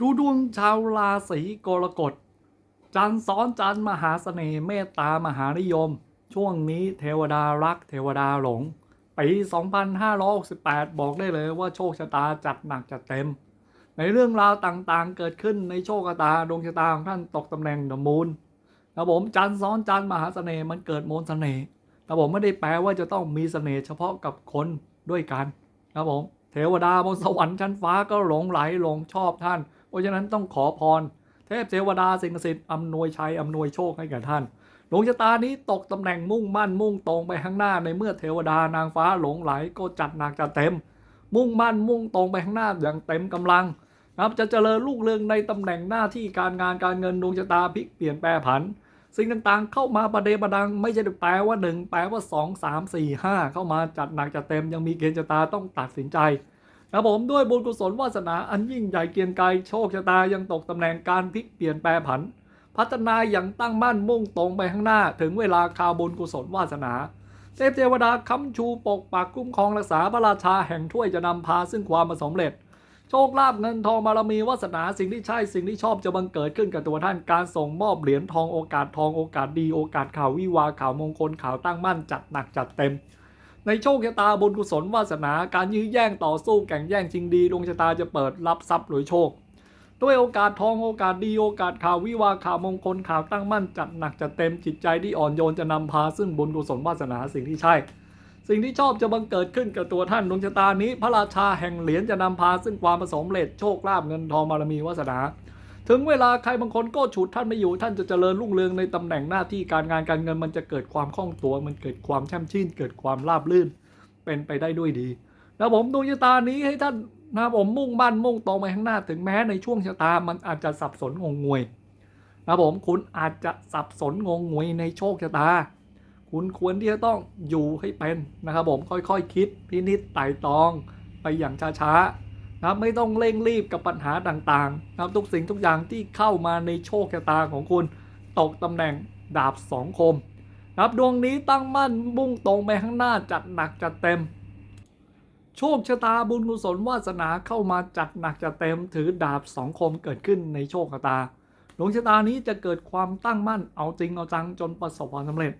ดูดวงชาวราศีกรกฎ จันทร์ซ้อนจันทร์มหาเสน่ห์เมตตามหานิยม ช่วงนี้เทวดารักเทวดาหลงปี 2568 บอกได้เลยว่าโชคชะตาจัดหนักจัดเต็ม ในเรื่องราวต่างๆ เกิดขึ้นในโชคชะตาดวงชะตาของท่านตกตำแหน่งดมูนนะผมจันทร์ซ้อนจันทร์มหาเสน่ห์มันเกิดมนเสน่ห์นะผมไม่ได้แปลว่าจะต้องมีเสน่ห์เฉพาะกับคนด้วยกันนะผมเทวดาบนสวรรค์ชั้นฟ้าก็หลงไหลหลงชอบท่าน ราะฉะนั้นต้องขอพร เทพเทวดาสิ่งศักดิ์สิทธิ์อำนวยชัยอำนวยโชคให้แก่ท่านดวงชะตานี้ตกตำแหน่งมุ่งมั่นมุ่งตรงไปข้างหน้าในเมื่อเทวดานางฟ้าหลงไหลก็จัดหนักจัดเต็ม มุ่งมั่นมุ่งตรงไปข้างหน้าอย่างเต็มกำลังนะครับจะเจริญรุ่งเรืองในตำแหน่งหน้าที่การงานการเงินดวงชะตาพลิกเปลี่ยนแปรผัน สิ่งต่างๆ เข้ามาประเดประดัง ไม่ใช่แปลว่าหนึ่งแปลว่าสองสามสี่ห้าเข้ามาจัดหนักจัดเต็มยังมีเกณฑ์ชะตาต้องตัดสินใจ ครับผมด้วยบุญกุศลวาสนาอันยิ่งใหญ่เกียงไกรโชคชะตายังตกตำแหน่งการพลิกเปลี่ยนแปรผัน พัฒนาอย่างตั้งมั่นมุ่งตรงไปข้างหน้า ถึงเวลาคาวบุญกุศลวาสนา เทพเทวดาค้ำชูปกปักคุ้มครองรักษาพระราชาแห่งถ้วยจะนำพาซึ่งความประสำเร็จ โชคลาภเงินทองบารมีวาสนาสิ่งที่ใช่สิ่งที่ชอบจะบังเกิดขึ้นกับตัวท่านการส่งมอบเหรียญทองโอกาสทองโอกาสดีโอกาสข่าววิวาข่าวมงคลข่าวตั้งมั่นจัดหนักจัดเต็ม ในโชคชะตาบุญกุศลวาสนาการยื้อแย่งต่อสู้แข่งแย่งชิงดีดวงชะตาจะเปิดรับทรัพย์หรือโชค ด้วยโอกาสทองโอกาสดีโอกาสข่าววิวาข่าวมงคลข่าวตั้งมั่นจัดหนักจัดเต็มจิตใจที่อ่อนโยนจะนำพาซึ่งบุญกุศลวาสนาสิ่งที่ใช่ สิ่งที่ชอบจะบังเกิดขึ้นกับตัวท่านดวงชะตานี้ พระราชาแห่งเหรียญจะนำพาซึ่งความประสมเร็จโชคลาภเงินทองบารมีวาสนา ถึงเวลาใครบางคนก็ฉุดท่านไม่อยู่ท่านจะเจริญรุ่งเรืองในตำแหน่งหน้าที่การงานการเงินมันจะเกิดความคล่องตัว มันเกิดความแช่มชื่น เกิดความราบรื่น เป็นไปได้ด้วยดีนะผมดวงชะตานี้ให้ท่านนะผมมุ่งมั่นมุ่งตรงไปข้างหน้าถึงแม้ในช่วงชะตามันอาจจะสับสนงงงวยนะผมคุณอาจจะสับสนงงงวยในโชคชะตา คุณควรที่จะต้องอยู่ให้เป็นนะครับผมค่อยๆคคิดพินิจไต่ตองไปอย่างช้าๆ นะครับไม่ต้องเร่งรีบกับปัญหาต่างๆนะครับทุกสิ่งทุกอย่างที่เข้ามาในโชคชะตาของคุณตกตำแหน่งดาบสองคมนะครับดวงนี้ตั้งมั่นมุ่งตรงไปข้างหน้าจัดหนักจัดเต็ม โชคชะตาบุญกุศลวาสนาเข้ามาจัดหนักจัดเต็ม ถือดาบสองคมเกิดขึ้นในโชคชะตาดวงชะตานี้จะเกิดความตั้งมั่นเอาจริงเอาจังจนประสบความสำเร็จ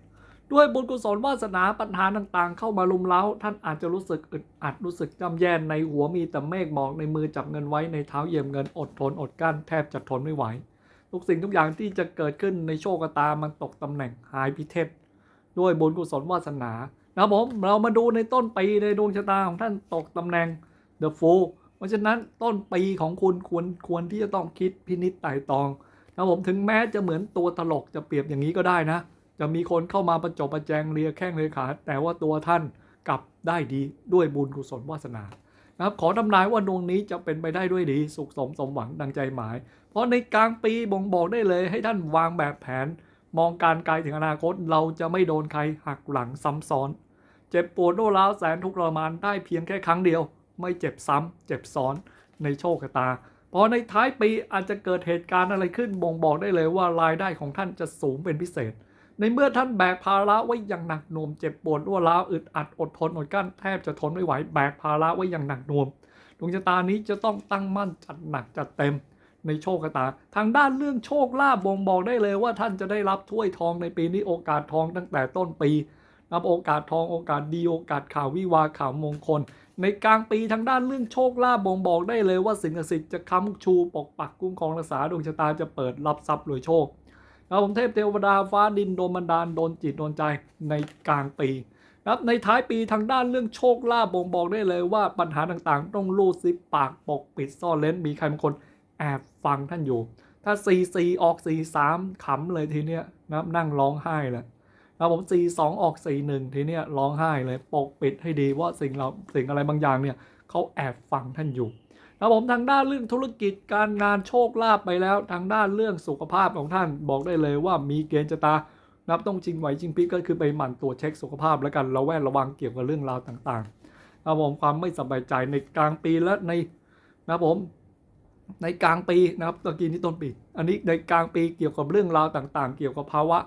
ด้วยบุญกุศลวาสนาปัญหาต่างๆ เข้ามาลุมเล้า ท่านอาจจะรู้สึกอึดอัดรู้สึกจำแย่ในหัวมีแต่เมฆหมอกในมือจับเงินไว้ในเท้าเยียบเงินอดทนอดกั้นแทบจะทนไม่ไหว ทุกสิ่งทุกอย่างที่จะเกิดขึ้นในโชคชะตามันตกตำแหน่งหายพิเทศด้วยบุญกุศลวาสนานะครับผมเรามาดูในต้นปีในดวงชะตาของท่านตกตำแหน่ง The Fool เพราะฉะนั้นต้นปีของคุณควรควรที่จะต้องคิดพินิจไต่ตองนะผมถึงแม้จะเหมือนตัวตลกจะเปรียบอย่างนี้ก็ได้นะ จะมีคนเข้ามาประจบประแจงเลียแข้งเลียขา แต่ว่าตัวท่านกลับได้ดีด้วยบุญกุศลวาสนานะครับขอทำนายว่าดวงนี้จะเป็นไปได้ด้วยดีสุขสมสมหวังดังใจหมาย เพราะในกลางปีบ่งบอกได้เลยให้ท่านวางแบบแผน มองการไกลถึงอนาคตเราจะไม่โดนใครหักหลังซ้ำซ้อน เจ็บปวดโรร้าวแสนทุกข์ทรมานได้เพียงแค่ครั้งเดียว ไม่เจ็บซ้ำเจ็บซ้อนในโชคชะตาพอในท้ายปีอาจจะเกิดเหตุการณ์อะไรขึ้นบ่งบอกได้เลยว่ารายได้ของท่านจะสูงเป็นพิเศษ ในเมื่อท่านแบกภาระไว้อย่างหนักหน่วงเจ็บปวดรั่วร้าวอึดอัดอดทนอดกลั้นแทบจะทนไม่ไหวแบกภาระไว้อย่างหนักหน่วงดวงชะตานี้จะต้องตั้งมั่นจัดหนักจัดเต็มในโชคชะตา ทางด้านเรื่องโชคลาภบ่งบอกได้เลยว่าท่านจะได้รับถ้วยทองในปีนี้โอกาสทองตั้งแต่ต้นปีนับโอกาสทองโอกาสดีโอกาสข่าววิวาข่าวมงคล ในกลางปีทางด้านเรื่องโชคลาภบ่งบอกได้เลยว่าสิ่งศักดิ์สิทธิ์จะค้ำชูปกปักคุ้มครองรักษาดวงชะตาจะเปิดรับทรัพย์รวยโชค นะครับผมเทพเทวดาฟ้าดินโดนบันดาลโดนจิตโดนใจในกลางปีนะครับในท้ายปีทางด้านเรื่องโชคลาภบ่งบอกได้เลยว่าปัญหาต่างๆ ต้องรูดซิปปากปกปิดซ่อนเล้นมีใครบางคนแอบฟังท่านอยู่ ถ้า 4 4 ออก 4 3ขำเลยทีเนี้ยนะครับนั่งร้องไห้เลยนะครับผม 4 2 ออก 4 1 ทีเนี้ยร้องไห้เลยปกปิดให้ดีว่าสิ่งเราสิ่งอะไรบางอย่างเนี่ยเขาแอบฟังท่านอยู่ ครับผมทางด้านเรื่องธุรกิจการงานโชคลาภไปแล้ว ทางด้านเรื่องสุขภาพของท่านบอกได้เลยว่ามีเกณฑ์จะตานับต้องจริงไหวจริงพลิกก็คือไปหมั่นตรวจเช็คสุขภาพแล้วกันระแวดระวังเกี่ยวกับเรื่องราวต่างๆครับผมความไม่สบายใจในกลางปีและในนะผมในกลางปีนะครับตะกี้นี้ต้นปี อันนี้ในกลางปีเกี่ยวกับเรื่องราวต่างๆ เกี่ยวกับภาวะ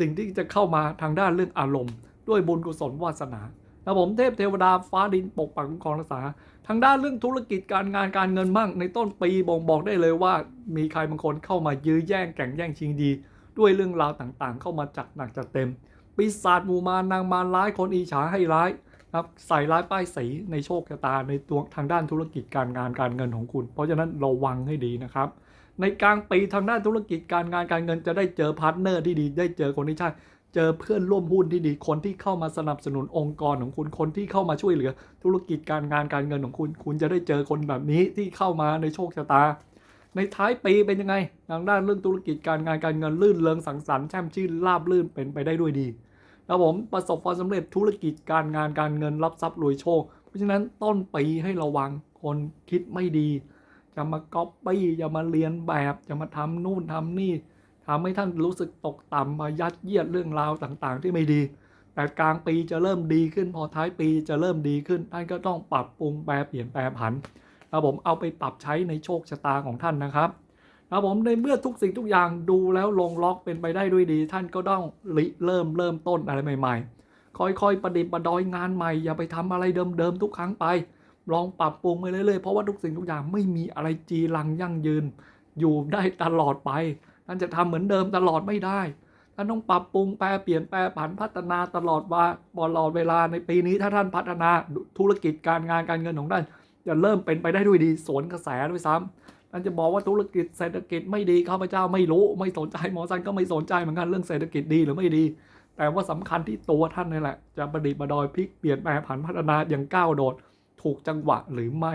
สิ่งที่จะเข้ามาทางด้านเรื่องอารมณ์ ด้วยบุญกุศลวาสนา นะผมเทพเทวดาฟ้าดินปกปักคุ้มครองรักษา ทางด้านเรื่องธุรกิจการงานการเงินบ้างในต้นปีบ่งบอกได้เลยว่า มีใครบางคนเข้ามายื้อแย่งแข่งแย่งชิงดี ด้วยเรื่องราวต่างๆ เข้ามาจัดหนักจัดเต็มปีศาจหมู่มารนางมารร้ายคนอีฉาให้ร้ายนะครับใส่ร้ายป้ายสีในโชคชะตาในตัวทางด้านธุรกิจการงานการเงินของคุณ เพราะฉะนั้นระวังให้ดีนะครับ ในกลางปีทางด้านธุรกิจการงานการเงินจะได้เจอพาร์ทเนอร์ที่ดี ได้เจอคนที่ใช่ เจอเพื่อนร่วมหุ้นที่ดี คนที่เข้ามาสนับสนุนองค์กรของคุณ คนที่เข้ามาช่วยเหลือ ธุรกิจการงานการเงินของคุณ คุณจะได้เจอคนแบบนี้ที่เข้ามาในโชคชะตา ในท้ายปีเป็นยังไง ทางด้านเรื่องธุรกิจการงานการเงินลื่นเริงสังสรรค์แช่มชื่นราบลื่นเป็นไปได้ด้วยดีแล้วผมประสบความสำเร็จธุรกิจการงานการเงินรับทรัพย์รวยโชค เพราะฉะนั้นต้นปีให้ระวังคนคิดไม่ดี จะมาก๊อปปี้จะมาเรียนแบบจะมาทำนู่นทำนี่ ทำให้ท่านรู้สึกตกต่ำมายัดเยียดเรื่องราวต่างๆ ที่ไม่ดี แต่กลางปีจะเริ่มดีขึ้นพอท้ายปีจะเริ่มดีขึ้น ท่านก็ต้องปรับปรุงแปรเปลี่ยนแปลผันแล้วผมเอาไปปรับใช้ในโชคชะตาของท่านนะครับแล้วผมในเมื่อทุกสิ่งทุกอย่างดูแล้วลงล็อกเป็นไปได้ด้วยดี ท่านก็ต้องริเริ่มเริ่มต้นอะไรใหม่ ๆ ค่อยๆประดิษฐ์ประดอยงานใหม่ อย่าไปทำอะไรเดิมๆทุกครั้งไป ลองปรับปรุงไปเรื่อยๆเพราะว่าทุกสิ่งทุกอย่างไม่มีอะไรจีรังยั่งยืน อยู่ได้ตลอดไป ท่านจะทำเหมือนเดิมตลอดไม่ได้ท่านต้องปรับปรุงแปลเปลี่ยนแปลผันพัฒนาตลอดว่าตลอดเวลาในปีนี้ถ้าท่านพัฒนาธุรกิจการงานการเงินของท่านจะเริ่มเป็นไปได้ด้วยดีสวนกระแสด้วยซ้ำท่านจะบอกว่าธุรกิจเศรษฐกิจไม่ดีข้าพเจ้าไม่รู้ไม่สนใจหมอซันก็ไม่สนใจเหมือนกันเรื่องเศรษฐกิจดีหรือไม่ดี แต่ว่าสำคัญที่ตัวท่านนี่แหละ จะประดิษฐ์ประดอยพลิกเปลี่ยนแปลผันพัฒนาอย่างก้าวโดดถูกจังหวะหรือไม่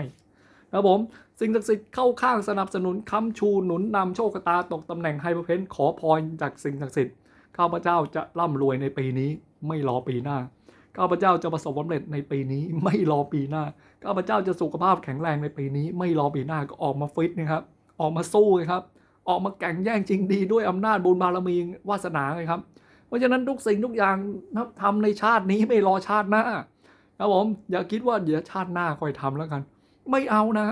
นะครับผม สิ่งศักดิ์สิทธิ์เข้าข้างสนับสนุนค้ำชูหนุนนำโชคชะตาตกตำแหน่งไฮเปอร์เพนขอพรจากสิ่งศักดิ์สิทธิ์ข้าพเจ้าจะร่ำรวยในปีนี้ ไม่รอปีหน้าข้าพเจ้าจะประสบความสำเร็จในปีนี้ ไม่รอปีหน้าข้าพเจ้าจะสุขภาพแข็งแรงในปีนี้ ไม่รอปีหน้าก็ออกมาฟิตนะครับออกมาสู้นะครับออกมาแข่งแย่งจริงดีด้วยอำนาจบุญบารมีวาสนาไงครับ เพราะฉะนั้นทุกสิ่งทุกอย่างทำในชาตินี้ไม่รอชาติหน้าครับผมอย่าคิดว่าเดี๋ยวชาติหน้าค่อยทำแล้วกัน ไม่เอานะ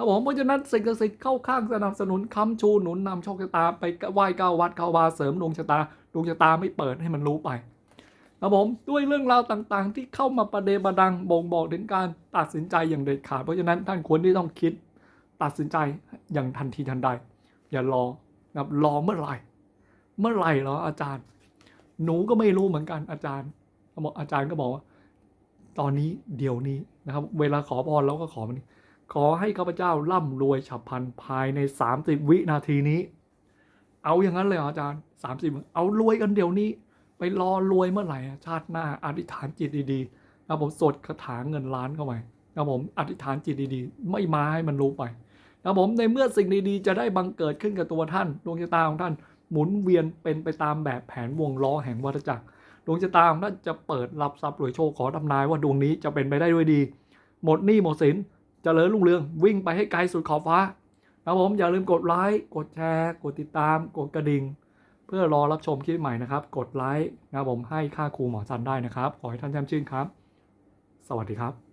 ครับผมเพราะฉะนั้นสิ่งศักดิ์สิทธิ์เข้าข้างสนับสนุนค้ำชูหนุนนำโชคชะตาไปไหว้เก้าวัดเข้าวาเสริมดวงชะตาดวงชะตาไม่เปิดให้มันรู้ไปครับผมด้วยเรื่องราวต่างๆ ที่เข้ามาประเดประดังบ่งบอกถึงการตัดสินใจอย่างเด็ดขาด เพราะฉะนั้นท่านควรที่ต้องคิดตัดสินใจอย่างทันทีทันใด อย่ารอครับรอเมื่อไหร่ เมื่อไหร่เหรออาจารย์ หนูก็ไม่รู้เหมือนกันอาจารย์บอกอาจารย์ก็บอกว่า ตอนนี้เดี๋ยวนี้นะครับ เวลาขอพรเราก็ขอมันนี้ ขอให้ข้าพเจ้าร่ำรวยฉับพลันภายใน 30 วินาทีนี้ เอาอย่างนั้นเลยอาจารย์ 30 เอารวยกันเดี๋ยวนี้ ไปรอรวยเมื่อไหร่ชาติหน้าอธิษฐานจิตดีๆนะผมสดคาถาเงินล้านเข้าไปนะผมอธิษฐานจิตดีๆ ไม่มาให้มันรู้ไปนะผมในเมื่อสิ่งดีๆ จะได้บังเกิดขึ้นกับตัวท่านดวงชะตาของท่านหมุนเวียนเป็นไปตามแบบแผนวงล้อแห่งวัฏจักรดวงชะตาของท่านจะเปิดรับทรัพย์รวยโชคขอทำนายว่าดวงนี้จะเป็นไปได้ด้วยดี หมดหนี้หมดสิน จเจริญรุ่งเรืองวิ่งไปให้ไกลสุดขอบฟ้าครับผมอย่าลืมกดไลค์กดแชร์ กดติดตาม กดกระดิ่ง เพื่อรอรับชมคลิปใหม่นะครับ กดไลค์นะผมให้ค่าครูหมอจันได้นะครับ ขอให้ท่านแจ่มชื่นครับ สวัสดีครับ